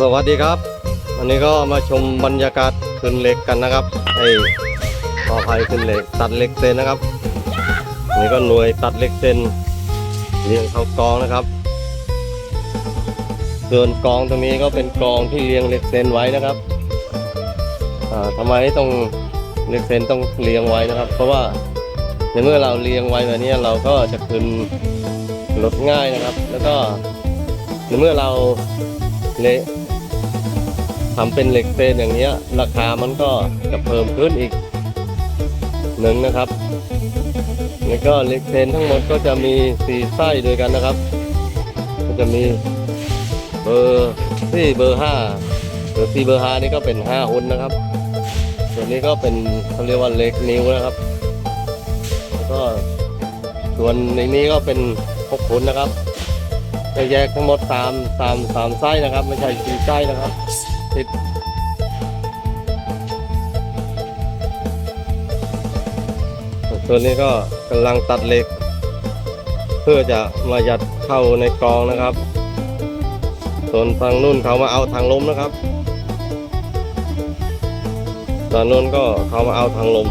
สวัสดีครับ วันนี้ก็มาชมบรรยากาศขึ้นเหล็กกันนะครับไอ้ขออภัยขึ้นเหล็กตัดเหล็กเซนนะครับ นี่ก็หน่วยตัดเหล็กเซนเรียงเข้ากองนะครับส่วนกองตรงนี้ก็เป็นกองที่เรียงเหล็กเซนไว้นะครับอ่าทำไมต้องเหล็กเซนต้องเรียงไว้นะครับ เพราะว่าในเมื่อเราเรียงไว้แบบนี้เราก็จะขึ้นลดง่ายนะครับ แล้วก็ในเมื่อเราเละ ทำเป็นเหล็กเซนอย่างเนี้ย ราคามันก็จะเพิ่มขึ้นอีกหนึ่งนะครับแล้วก็เหล็กเซนทั้งหมดก็จะมีสี่ไส้ด้วยกันนะครับ ก็จะมีเบอร์ที่เบอร์ห้าเบอร์สี่เบอร์ห้านี่ก็เป็นห้าหุ่นนะครับ ส่วนนี้ก็เป็นเขาเรียกว่าเล็กนิ้วนะครับแล้วก็ส่วนในนี้ก็เป็นหกหุ่นนะครับจะแยกทั้งหมดสามสามสามไส้นะครับ ไม่ใช่สี่ไส้นะครับ ติดตัวนี้ก็กำลังตัดเหล็ก เพื่อจะมายัดเข้าในกองนะครับ ส่วนฝั่งนู้นเขามาเอาทางลมนะครับฝั่งนู้นก็เขามาเอาทางลม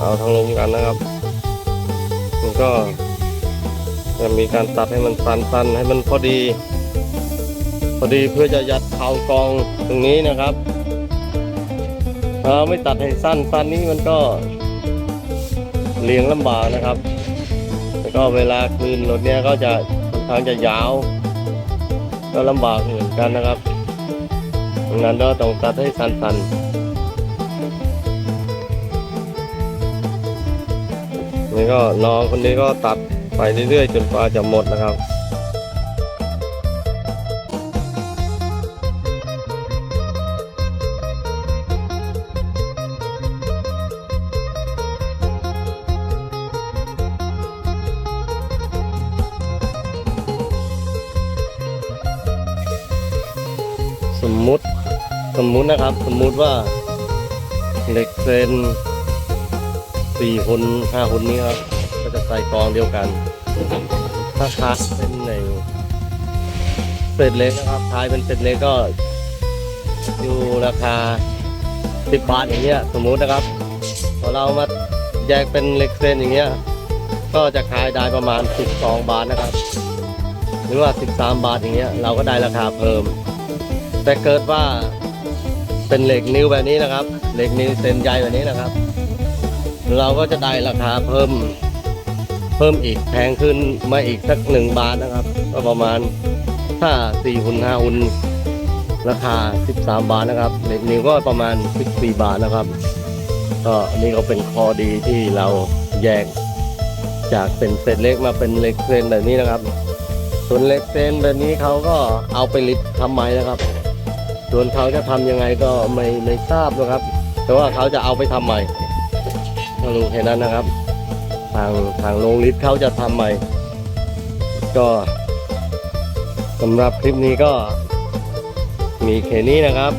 เอาทางลมกันนะครับมันก็ จะมีการตัดให้มันสั้นๆให้มันพอดี พอดีเพื่อจะยัดเข่ากองตรงนี้นะครับถ้าไม่ตัดให้สั้นสั้นนี้มันก็เลี้ยงลำบากนะครับ แล้วก็เวลาคืนรถเนี้ยก็จะค่อนข้างจะยาว ก็ลำบากเหมือนกันนะครับดังนั้นก็ต้องตัดให้สั้นๆนี่ก็น้องคนนี้ก็ตัด ไปเรื่อยๆ จนกว่าจะหมดนะครับสมมุติสมมุตินะครับ สมมุติว่าเหล็กเซนสี่หุ่นห้าหุ่นนี้ครับ จะใส่กองเดียวกัน ถ้าคาเป็นในเศษเล็กนะครับทายเป็นเศษเล็กก็อยู่ราคา10บาทอย่างเงี้ยสมมุตินะครับพอเรามาแยกเป็นเล็กเส้นอย่างเงี้ยก็จะขายได้ประมาณ 12 บาทนะครับ หรือว่า 13 บาทอย่างเงี้ยเราก็ได้ราคาเพิ่ม แต่เกิดว่าเป็นเหล็กนิ้วแบบนี้นะครับ เหล็กนิ้วเส้นใหญ่แบบนี้นะครับ เราก็จะได้ราคาเพิ่ม เพิ่มอีกแพงขึ้นมาอีกสักหนึ่งบาทนะครับ ก็ประมาณถ้าสี่หุ่นห้าหุ่นราคา 13 บาทนะครับเหล็กนิ้วก็ประมาณ 14 บาทนะครับก็นี่ก็เป็นข้อดีที่เราแยกจากเป็นเศษเล็กมาเป็นเหล็กเซนแบบนี้นะครับส่วนเหล็กเซนแบบนี้เขาก็เอาไปลิบทำไมนะครับ ส่วนเขาจะทำยังไงก็ไม่ไม่ทราบนะครับ แต่ว่าเขาจะเอาไปทำใหม่ก็รู้แค่นั้นนะครับ ทางทางโรงลิฟต์เขาจะทำใหม่ ก็สำหรับคลิปนี้ก็มีแค่นี้นะครับ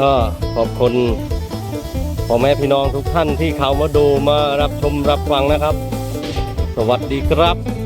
ก็ขอบคุณพ่อแม่พี่น้องทุกท่านที่เข้ามาดูมารับชมรับฟังนะครับ สวัสดีครับ